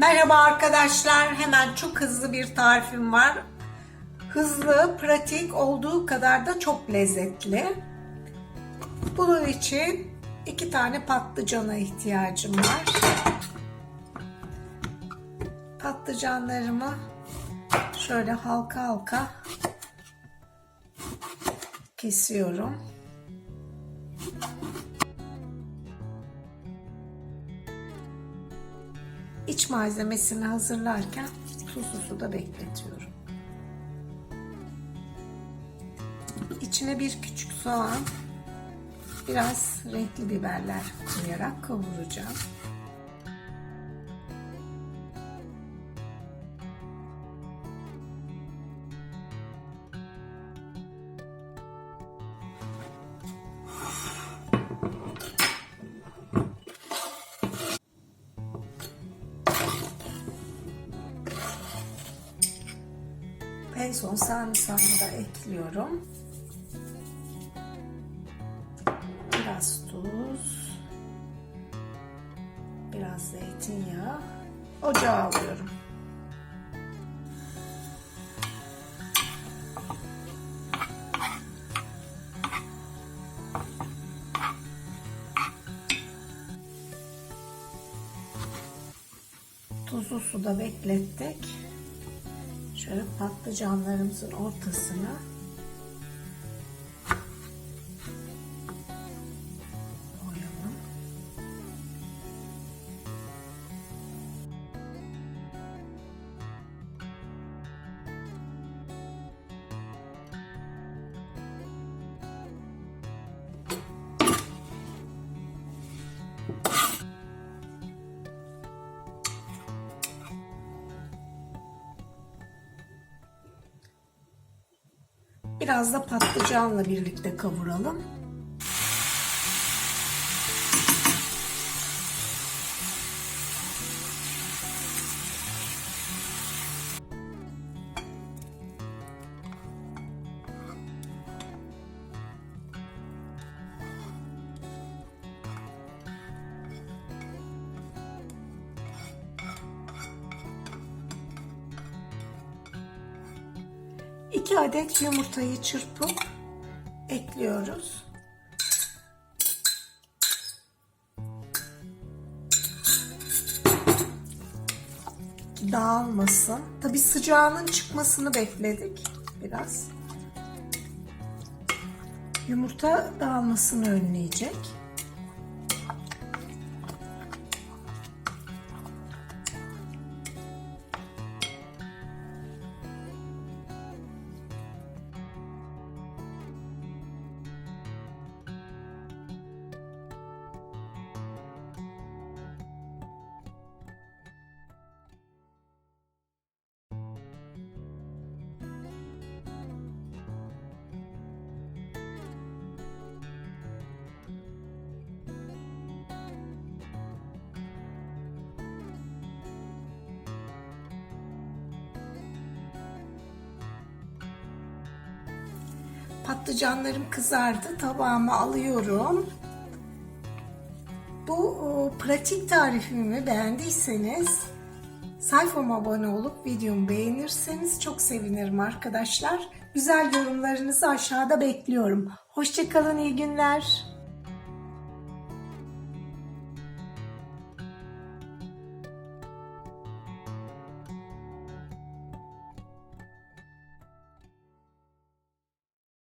Merhaba arkadaşlar. Hemen çok hızlı bir tarifim var. Hızlı, pratik olduğu kadar da çok lezzetli. Bunun için iki tane patlıcana ihtiyacım var. Patlıcanlarımı şöyle halka halka kesiyorum. İç malzemesini hazırlarken tuzlu suda bekletiyorum. İçine bir küçük soğan, biraz renkli biberler koyarak kavuracağım. En son sarımsağını da ekliyorum. Biraz tuz. Biraz zeytinyağı. Ocağa alıyorum. Tuzlu suda beklettik. Şöyle patlıcanlarımızın ortasına koyalım. Biraz da patlıcanla birlikte kavuralım. İki adet yumurtayı çırpıp ekliyoruz. Dağılmasın. Tabi sıcağının çıkmasını bekledik biraz. Yumurta dağılmasını önleyecek. Patlıcanlarım kızardı. Tabağıma alıyorum. Bu e, pratik tarifimi beğendiyseniz sayfama abone olup videomu beğenirseniz çok sevinirim arkadaşlar. Güzel yorumlarınızı aşağıda bekliyorum. Hoşçakalın, iyi günler.